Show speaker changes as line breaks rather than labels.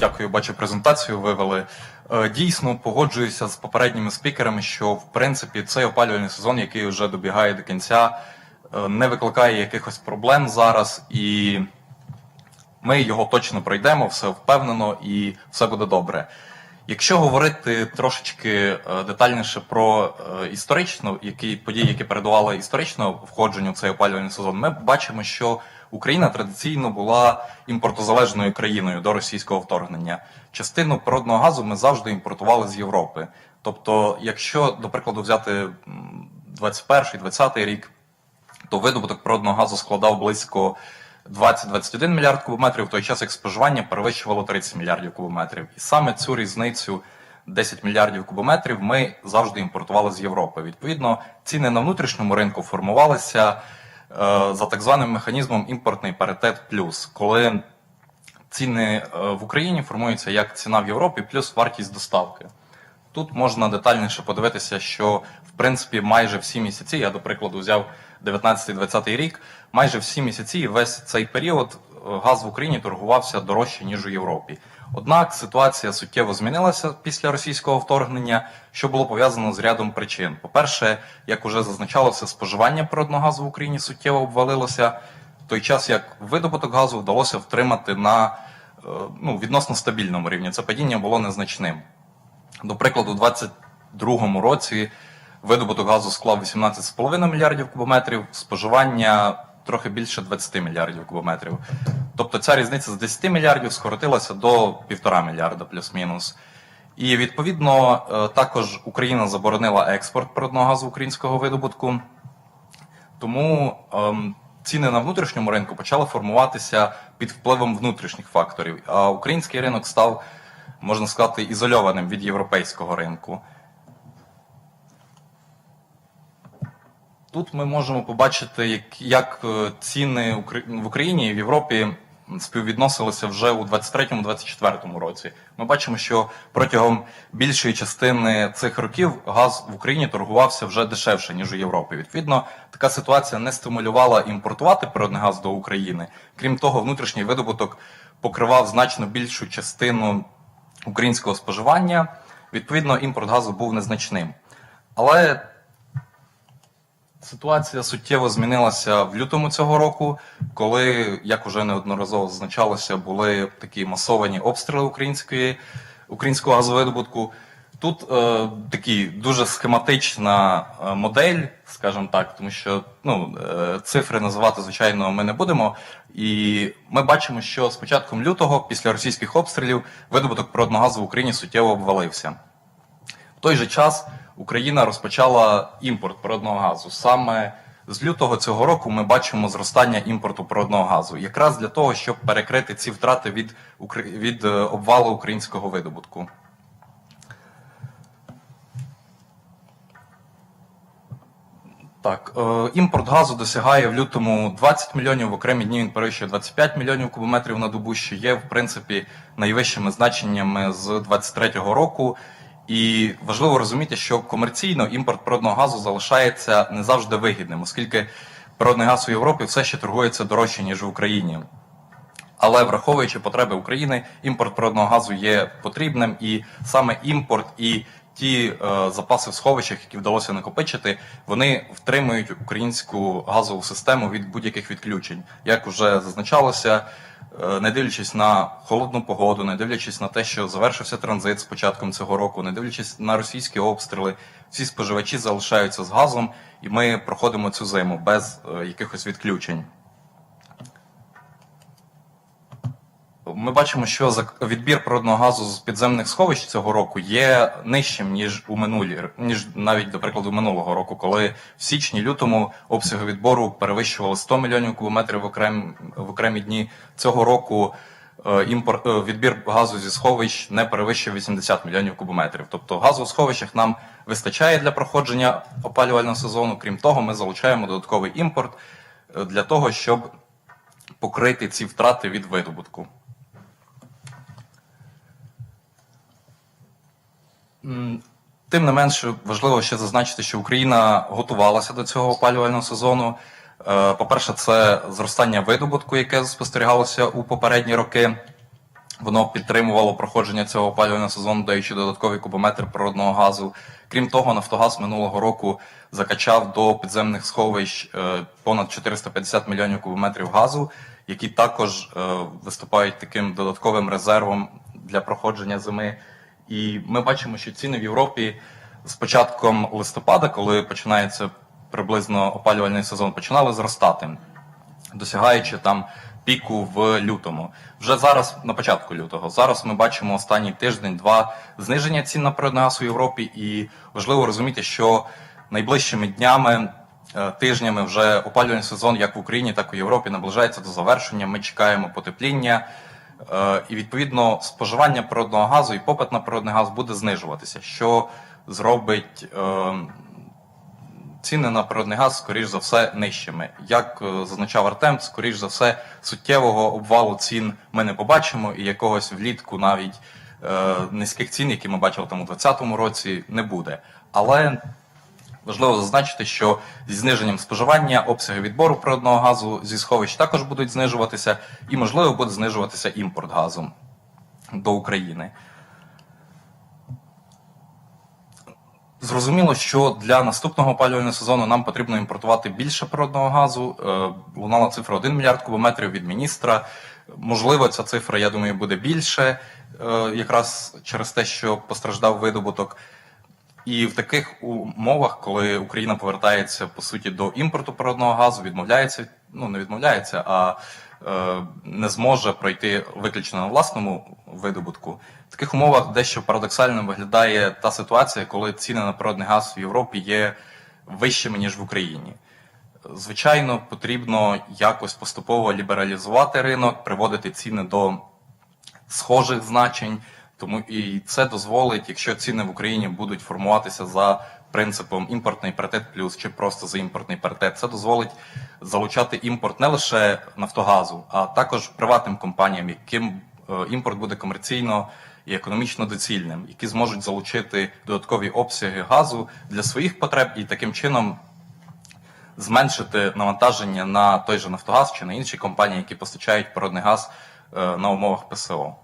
Дякую, бачу презентацію. Вивели. Е, Дійсно, погоджуюся з попередніми спікерами, що в принципі цей опалювальний сезон, який вже добігає до кінця, е, не викликає якихось проблем зараз, і ми його точно пройдемо, все впевнено і все буде добре. Якщо говорити трошечки е, детальніше про історично, які події, які передували історично входженню в цей опалювальний сезон, ми бачимо, що Україна традиційно була імпортозалежною країною до російського вторгнення. Частину природного газу ми завжди імпортували з Європи. Тобто, якщо, до прикладу, взяти 21-20 рік, то видобуток природного газу складав близько 20-21 мільярд кубометрів, в той час як споживання перевищувало 30 мільярдів кубометрів. І саме цю різницю 10 мільярдів кубометрів ми завжди імпортували з Європи. Відповідно, ціни на внутрішньому ринку формувалися за так званим механізмом імпортний паритет плюс, коли ціни е, в Україні формуються як ціна в Європі плюс вартість доставки. Тут можна детальніше подивитися, що в принципі майже всі місяці, я до прикладу взяв 19-20 рік, майже всі місяці весь цей період е, газ в Україні торгувався дорожче ніж у Європі. Однак ситуація суттєво змінилася після російського вторгнення, що було пов'язано з рядом причин. По-перше, як уже зазначалося, споживання природного газу в Україні суттєво обвалилося, в той час як видобуток газу вдалося втримати на е, ну, відносно стабільному рівні. Це падіння було незначним. До прикладу, у 2022 році видобуток газу склав 18,5 мільярдів кубометрів, споживання трохи більше 20 мільярдів кубометрів. Тобто ця різниця з 10 мільярдів скоротилася до 1,5 мільярда плюс-мінус. І відповідно е, також Україна заборонила експорт природного газу українського видобутку. Тому ем, ціни на внутрішньому ринку почали формуватися під впливом внутрішніх факторів. А український ринок став, можна сказати, ізольованим від європейського ринку. Тут ми можемо побачити, як, як е, ціни в Україні і в Європі співвідносилися вже у 23-24 році. Ми бачимо, що протягом більшої частини цих років газ в Україні торгувався вже дешевше ніж у Європі. Відповідно, така ситуація не стимулювала імпортувати природний газ до України. Крім того, внутрішній видобуток покривав значно більшу частину українського споживання. Відповідно, імпорт газу був незначним. Але Ситуація суттєво змінилася в лютому цього року, коли, як уже неодноразово зазначалося, були такі масовані обстріли української, українського газовидобутку. Тут е, такі дуже схематична е, модель, скажімо так, тому що ну, е, цифри називати, звичайно, ми не будемо. І ми бачимо, що з початком лютого, після російських обстрілів, видобуток природного газу в Україні суттєво обвалився. В той же час Україна розпочала імпорт природного газу. Саме з лютого цього року ми бачимо зростання імпорту природного газу, якраз для того, щоб перекрити ці втрати від, від е, обвалу українського видобутку. Так, е, імпорт газу досягає в лютому 20 мільйонів, в окремі дні він перевищує 25 мільйонів кубометрів на добу, що є, в принципі, найвищими значеннями з 23-го року. І важливо розуміти, що комерційно імпорт природного газу залишається не завжди вигідним, оскільки природний газ у Європі все ще торгується дорожче, ніж в Україні. Але враховуючи потреби України, імпорт природного газу є потрібним, і саме імпорт і ті е, запаси в сховищах, які вдалося накопичити, вони втримують українську газову систему від будь-яких відключень. Як вже зазначалося, е, не дивлячись на холодну погоду, не дивлячись на те, що завершився транзит з початком цього року, не дивлячись на російські обстріли, всі споживачі залишаються з газом, і ми проходимо цю зиму без е, якихось відключень. Ми бачимо, що відбір природного газу з підземних сховищ цього року є нижчим ніж у минулі, ніж навіть до прикладу минулого року, коли в січні лютому обсяги відбору перевищували 100 мільйонів кубометрів в окремі, в окремі дні. Цього року е, імпор, е, відбір газу зі сховищ не перевищив 80 мільйонів кубометрів. Тобто газу в сховищах нам вистачає для проходження опалювального сезону. Крім того, ми залучаємо додатковий імпорт е, для того, щоб покрити ці втрати від видобутку. Тим не менше, важливо ще зазначити, що Україна готувалася до цього опалювального сезону. Е, По-перше, це зростання видобутку, яке спостерігалося у попередні роки. Воно підтримувало проходження цього опалювального сезону, даючи додатковий кубометр природного газу. Крім того, Нафтогаз минулого року закачав до підземних сховищ е, понад 450 мільйонів кубометрів газу, які також е, виступають таким додатковим резервом для проходження зими. І ми бачимо, що ціни в Європі з початком листопада, коли починається приблизно опалювальний сезон, починали зростати досягаючи там піку в лютому. Вже зараз, на початку лютого, зараз ми бачимо останній тиждень-два зниження цін на природний газ у Європі, і важливо розуміти, що найближчими днями. е, Тижнями вже опалювальний сезон як в Україні, так і в Європі наближається до завершення. Ми чекаємо потепління, і відповідно споживання природного газу і попит на природний газ буде знижуватися, що зробить е, ціни на природний газ, скоріш за все, нижчими. Як е, зазначав Артем, скоріш за все, суттєвого обвалу цін ми не побачимо, і якогось влітку навіть е, низьких цін, які ми бачили там у 2020 році, не буде. Але важливо зазначити, що зі зниженням споживання обсяги відбору природного газу зі сховищ також будуть знижуватися, і можливо буде знижуватися імпорт газу до України. Зрозуміло, що для наступного опалювального сезону нам потрібно імпортувати більше природного газу. Е, Лунала цифра 1 мільярд кубометрів від міністра. Можливо, ця цифра, я думаю, буде більше, е, якраз через те, що постраждав видобуток. І в таких умовах, коли Україна повертається по суті до імпорту природного газу, відмовляється, ну не відмовляється, а е, не зможе пройти виключно на власному видобутку. В таких умовах дещо парадоксально виглядає та ситуація, коли ціни на природний газ в Європі є вищими ніж в Україні. Звичайно, потрібно якось поступово лібералізувати ринок, приводити ціни до схожих значень. Тому і це дозволить, якщо ціни в Україні будуть формуватися за принципом імпортний паритет плюс чи просто за імпортний паритет, це дозволить залучати імпорт не лише Нафтогазу, а також приватним компаніям, яким е, імпорт буде комерційно і економічно доцільним, які зможуть залучити додаткові обсяги газу для своїх потреб і таким чином зменшити навантаження на той же Нафтогаз чи на інші компанії, які постачають природний газ е, на умовах ПСО.